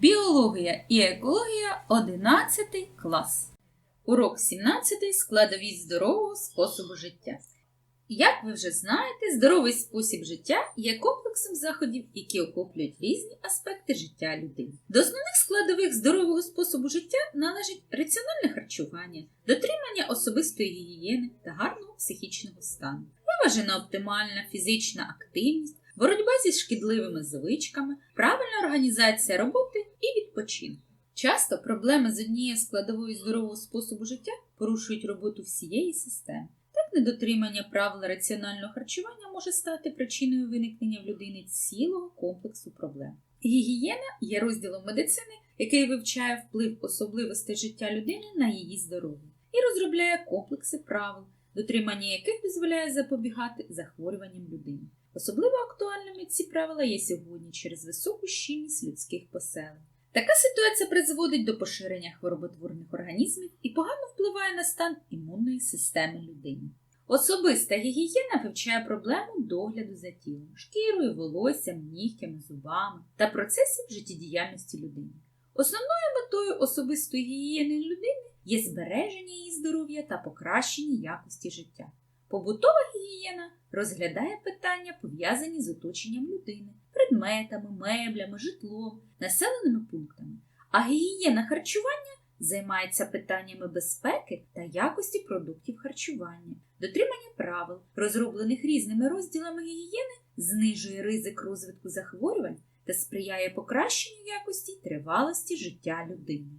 Біологія і екологія 11 клас. Урок 17 складовість здорового способу життя. Як ви вже знаєте, здоровий спосіб життя є комплексом заходів, які охоплюють різні аспекти життя людини. До основних складових здорового способу життя належить раціональне харчування, дотримання особистої гігієни та гарного психічного стану, виважена оптимальна фізична активність, боротьба зі шкідливими звичками, правильна організація роботи відпочинку. Часто проблеми з однією складовою здорового способу життя порушують роботу всієї системи. Так, недотримання правил раціонального харчування може стати причиною виникнення в людини цілого комплексу проблем. Гігієна є розділом медицини, який вивчає вплив особливостей життя людини на її здоров'я і розробляє комплекси правил, дотримання яких дозволяє запобігати захворюванням людини. Особливо актуальними ці правила є сьогодні через високу щільність людських поселень. Така ситуація призводить до поширення хвороботворних організмів і погано впливає на стан імунної системи людини. Особиста гігієна вивчає проблему догляду за тілом, шкірою, волоссям, нігтями, зубами та процесів життєдіяльності людини. Основною метою особистої гігієни людини є збереження її здоров'я та покращення якості життя. Побутова гігієна розглядає питання, пов'язані з оточенням людини, предметами, меблями, житлом, населеними пунктами, а гігієна харчування займається питаннями безпеки та якості продуктів харчування, дотримання правил, розроблених різними розділами гігієни, знижує ризик розвитку захворювань та сприяє покращенню якості й тривалості життя людини.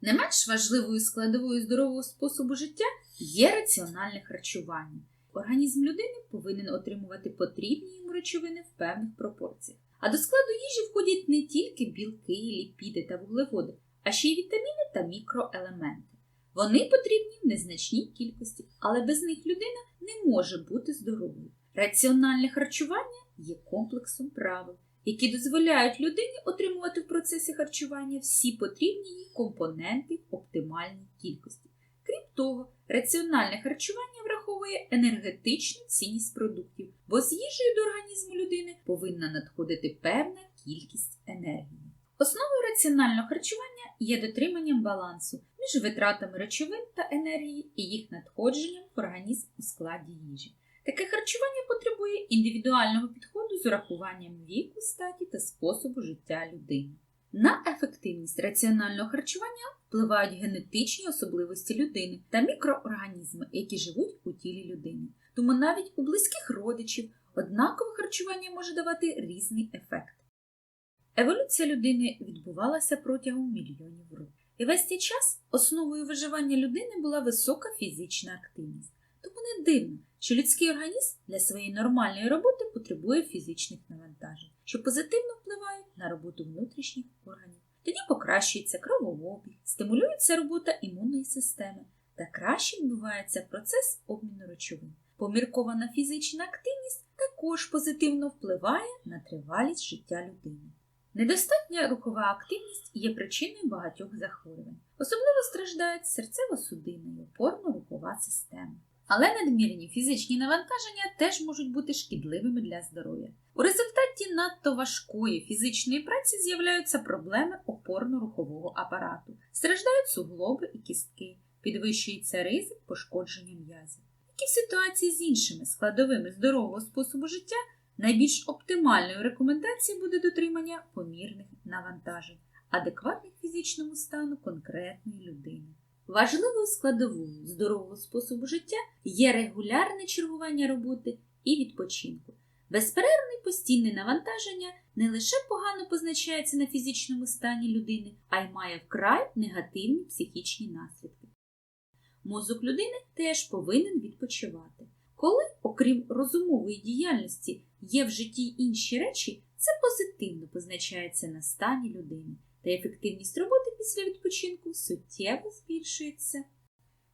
Не менш важливою складовою здорового способу життя є раціональне харчування. Організм людини повинен отримувати потрібні йому речовини в певних пропорціях. А до складу їжі входять не тільки білки, ліпіди та вуглеводи, а ще й вітаміни та мікроелементи. Вони потрібні в незначній кількості, але без них людина не може бути здоровою. Раціональне харчування є комплексом правил, які дозволяють людині отримувати в процесі харчування всі потрібні їй компоненти в оптимальній кількості. Того, раціональне харчування враховує енергетичну цінність продуктів, бо з їжею до організму людини повинна надходити певна кількість енергії. Основою раціонального харчування є дотриманням балансу між витратами речовин та енергії і їх надходженням в організм у складі їжі. Таке харчування потребує індивідуального підходу з урахуванням віку, статі та способу життя людини. На ефективність раціонального харчування впливають генетичні особливості людини та мікроорганізми, які живуть у тілі людини. Тому навіть у близьких родичів однакове харчування може давати різний ефект. Еволюція людини відбувалася протягом мільйонів років. І весь цей час основою виживання людини була висока фізична активність. Тому не дивно, що людський організм для своєї нормальної роботи потребує фізичних навантажень, що позитивно впливають на роботу внутрішніх органів. Тоді покращується кровообіг, стимулюється робота імунної системи та краще відбувається процес обміну речовин. Поміркована фізична активність також позитивно впливає на тривалість життя людини. Недостатня рухова активність є причиною багатьох захворювань. Особливо страждають серцево-судинна і опорно-рухова система. Але надмірні фізичні навантаження теж можуть бути шкідливими для здоров'я. У результаті надто важкої фізичної праці з'являються проблеми опорно-рухового апарату, страждають суглоби і кістки, підвищується ризик пошкодження м'язів. Як і в ситуації з іншими складовими здорового способу життя, найбільш оптимальною рекомендацією буде дотримання помірних навантажень, адекватних фізичному стану конкретної людини. Важливою складовою здорового способу життя є регулярне чергування роботи і відпочинку. Безперервне постійне навантаження не лише погано позначається на фізичному стані людини, а й має вкрай негативні психічні наслідки. Мозок людини теж повинен відпочивати. Коли, окрім розумової діяльності, є в житті інші речі, це позитивно позначається на стані людини та ефективність роботи після відпочинку суттєво збільшується.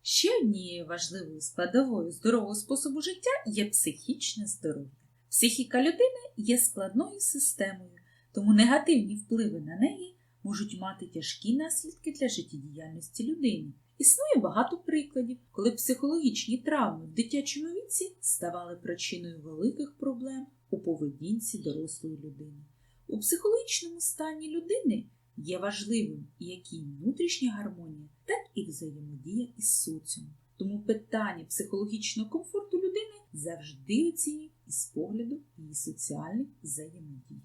Ще однією важливою складовою здорового способу життя є психічне здоров'я. Психіка людини є складною системою, тому негативні впливи на неї можуть мати тяжкі наслідки для життєдіяльності людини. Існує багато прикладів, коли психологічні травми в дитячому віці ставали причиною великих проблем у поведінці дорослої людини. У психологічному стані людини є важливим як і внутрішня гармонія, так і взаємодія із соціумом. Тому питання психологічного комфорту людини завжди оцінюють із погляду її соціальних взаємодій.